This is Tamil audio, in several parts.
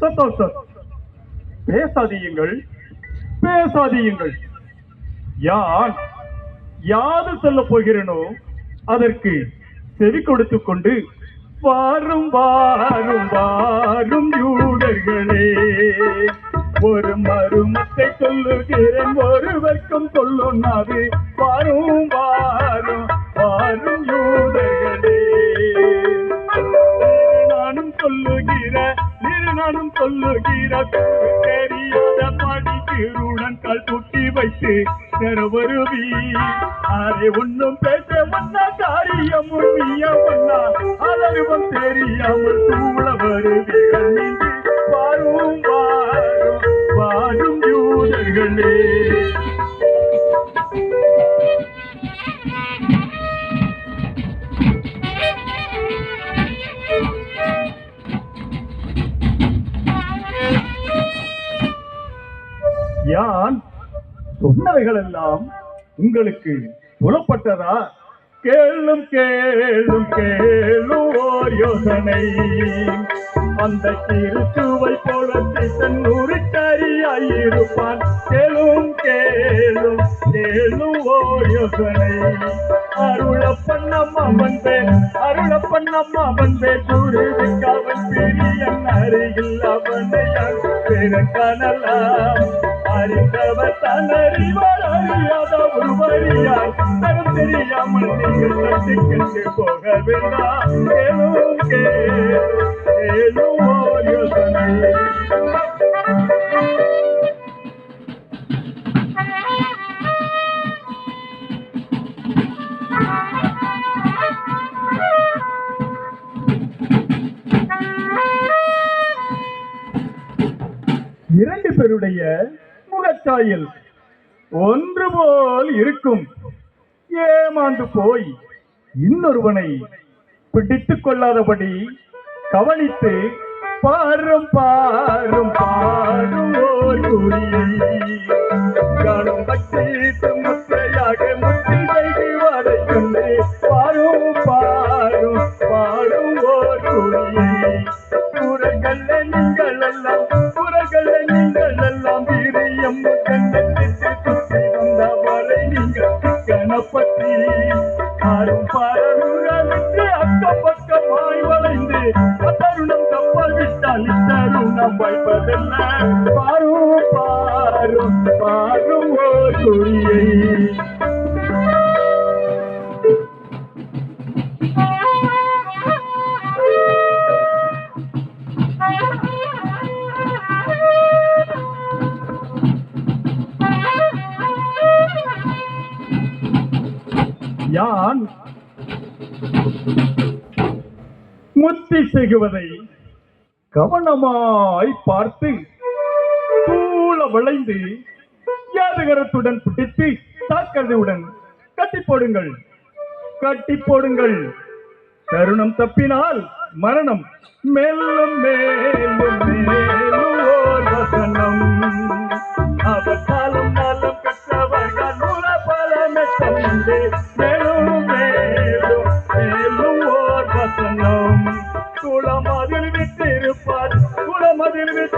சந்தோஷம். பேசாதீயுங்கள். பேசாதீயுங்கள். யான் யாது சொல்ல போகிறேனோ அதற்கு செவி கொடுத்து கொண்டு வாரும் வாரும் வாரும் யூடர்களே ஒரு மருமத்தை சொல்லுகிறேன் ஒருவர்க்கும் சொல்லொன்னாது வாரும் வாரும் வாரும் யூடர்களே நானும் தெரியாத பாடி திருடன் கால் வைத்து தரவருவி அரை ஒன்னும் பேச வந்தா காரியம் தெரியாமல் சூழ சொன்னவைகள் எல்லாம் உங்களுக்கு புலப்பட்டதா கேளும் கேளும் கேளும் ஓர் யோசனை. அந்த திருச்சுவை போல தன்னூறு உருட்டறியாயிருப்பான் கேளும் கேளும் கேளும் ஓர் யோசனை. அருளப்பன் அவன் பேர் அருளப்பன் அவன் பேர் குருவிக்கு அவன் பெரியன் அருகில் அவனை பெரு காணலாம். அறிந்தவர் தன் அறிவார் அறியாத ஒருவரியார் தரம் தெரியாமல் நீங்கள் தட்டி போக வேண்டாம் கேளும் கேளும் யோசனை இரண்டு பேருடைய முகச்சாயல் ஒன்று போல் இருக்கும். ஏமாந்து போய் இன்னொருவனை பிடித்துக் கொள்ளாதபடி கவனித்து பாரும் பாரும் பாடும் ஓர் முத்தி செய்குவதை கவனமாய் பார்த்து தூள வளைந்து யாதகரத்துடன் பிடித்து தாக்கதையுடன் கட்டி போடுங்கள். கட்டி போடுங்கள். தருணம் தப்பினால் மரணம். மேலும் மேலும் மேலும் அவர் காலம் காலம் கற்றவர்கள் மேலும்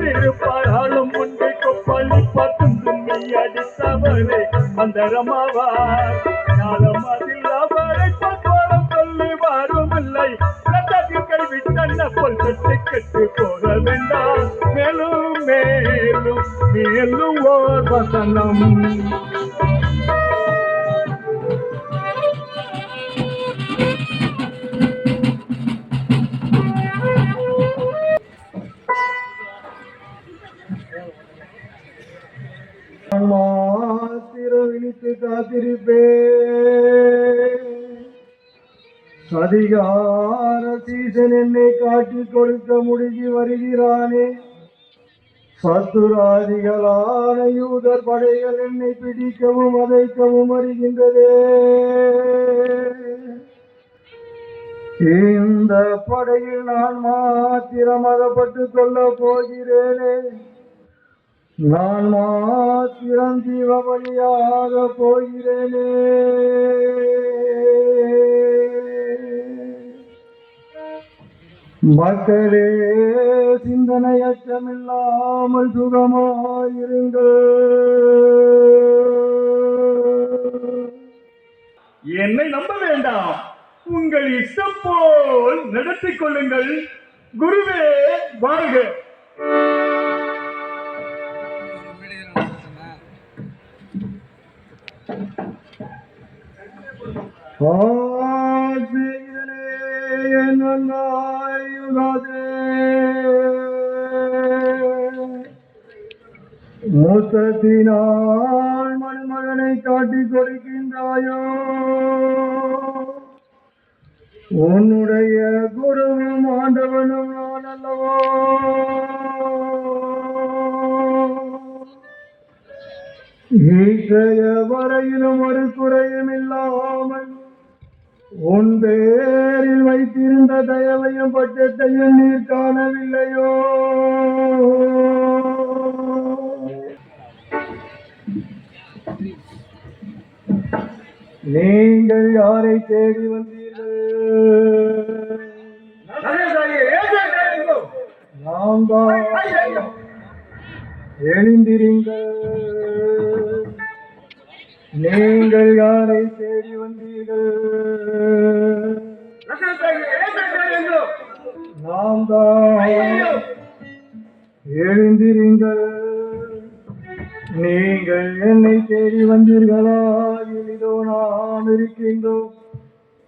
குளமதில் ஆளும் முன்பை கொப்பாளி பார்த்தும் தும்மி அடித்தவரே அந்தரமாவார் ஞானம் அதில் அவரை பக்குவம் சொல்லி இல்லை கை விட்டன்ன போல் கட்டி கட்டு போக வேண்டாம் மேலும் மேலும் மேலும் ஓர் வசனம். அதிகார சீசன் என்னை காட்டி கொடுக்க முடிஞ்சு வருகிறானே. சத்துராதிகளான யூதர் படைகள் என்னை பிடிக்கவும் அதைக்கவும் வருகின்றதே. இந்த படையில் நான் மாத்திரம் அகப்பட்டு கொள்ள போகிறேனே. நான் மாத்திரம் ஜீவபலியாக போகிறேனே. மக்களே சிந்தனையற்றமில்லாமல் சுகமாயிருங்கள். என்னை நம்ப வேண்டாம். உங்கள் இஷ்டம் போல் நடத்திக் கொள்ளுங்கள். குருவே வாழ்க ஆசிரியரே மூத்தத்தினால் மண்மகனை காட்டிக் கொடுக்கின்றாயோ உன்னுடைய குருவும் ஆண்டவனும் நான் அல்லவோ? ஈசைய வரையிலும் ஒரு குறையும் இல்லாமல் உன் பேரில் வைத்திருந்த தயவையும் பட்சத்தையும் நீர் காணவில்லையோ? நீங்கள் யாரை தேடி வந்தீர்கள்? நாம் தான் எழுந்திருங்கள். நீங்கள் யாரை தேடி வந்தீர்கள்? நாம் தான் எழுந்திருங்கள். நீங்கள் என்னை தேடி வந்தீர்களா? இதோ நாம் இருக்கின்றோம்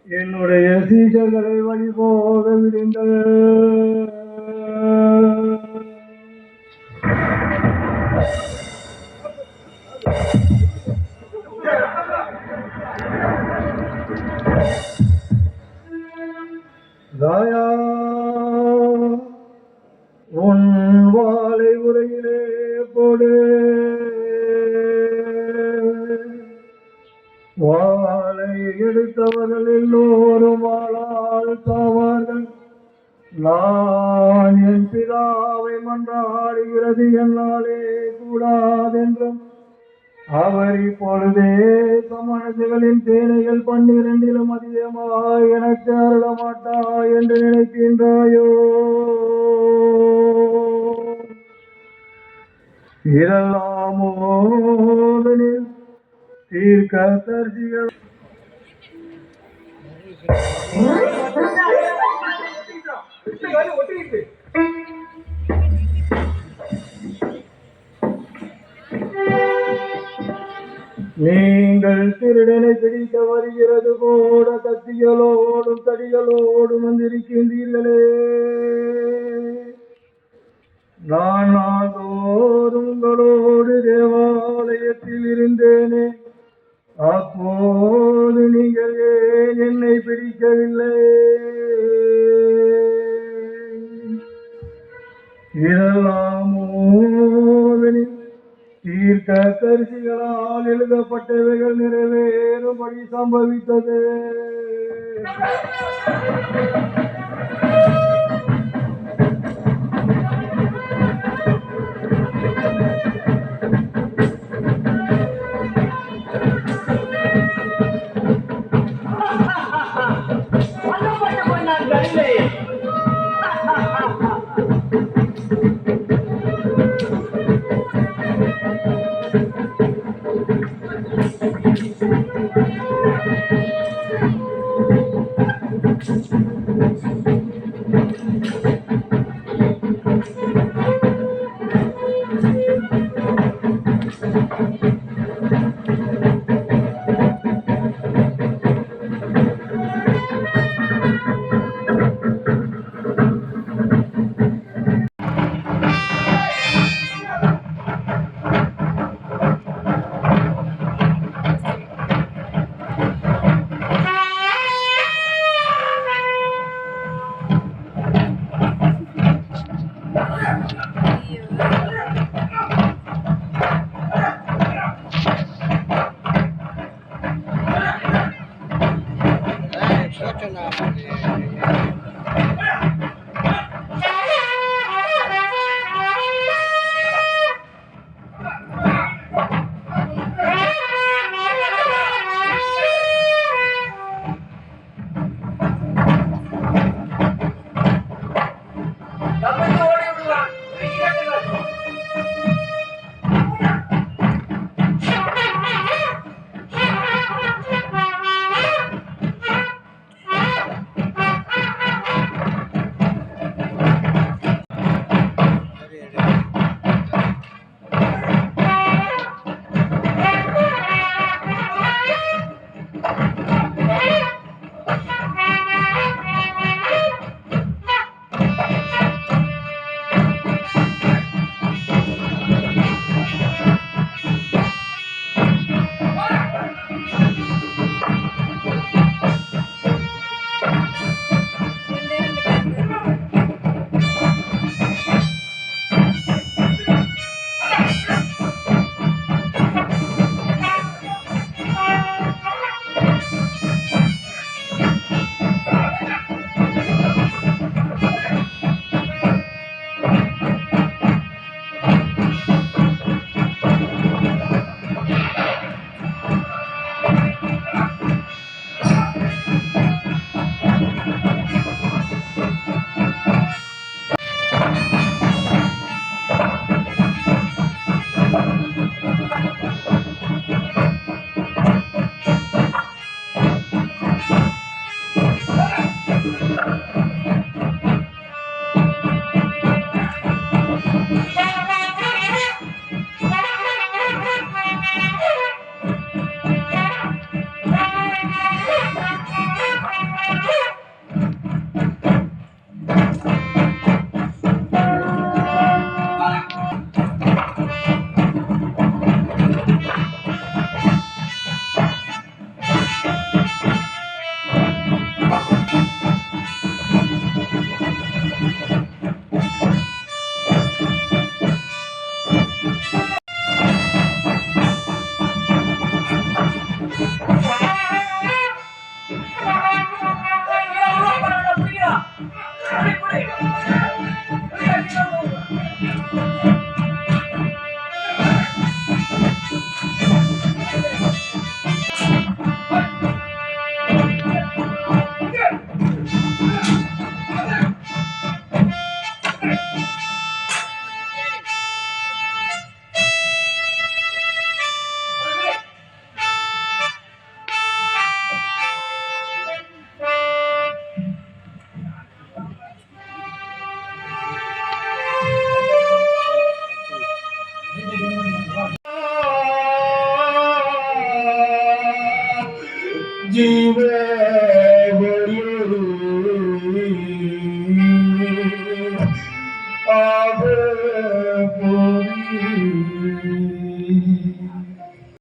என்னுடைய சீசர்களை வழிபோக விடுங்கள். ராயா அவர் இப்பொழுதே சமணத்துகளின் தேனைகள் பன்னிரண்டிலும் அதிகமாய் எனக்கு அருளமாட்டா என்று நினைக்கின்றாயோ? இதெல்லாமோ தீர்க்க தரிசிகள். நீங்கள் திருடனை பிடிக்க வருகிறது கூட கத்திகளோடும் தடிகளோடும் வந்திருக்கின்றீர்களே. நான் நாள்தோறும் உங்களோடு தேவாலயத்தில் இருந்தேனே. அப்போது நீங்கள் ஏன் என்னை பிடிக்கவில்லை? இதெல்லாம் தீர்க்கதரிசிகளால் எழுதப்பட்டவைகள் நிறைவேறும்படி சம்பவித்தது.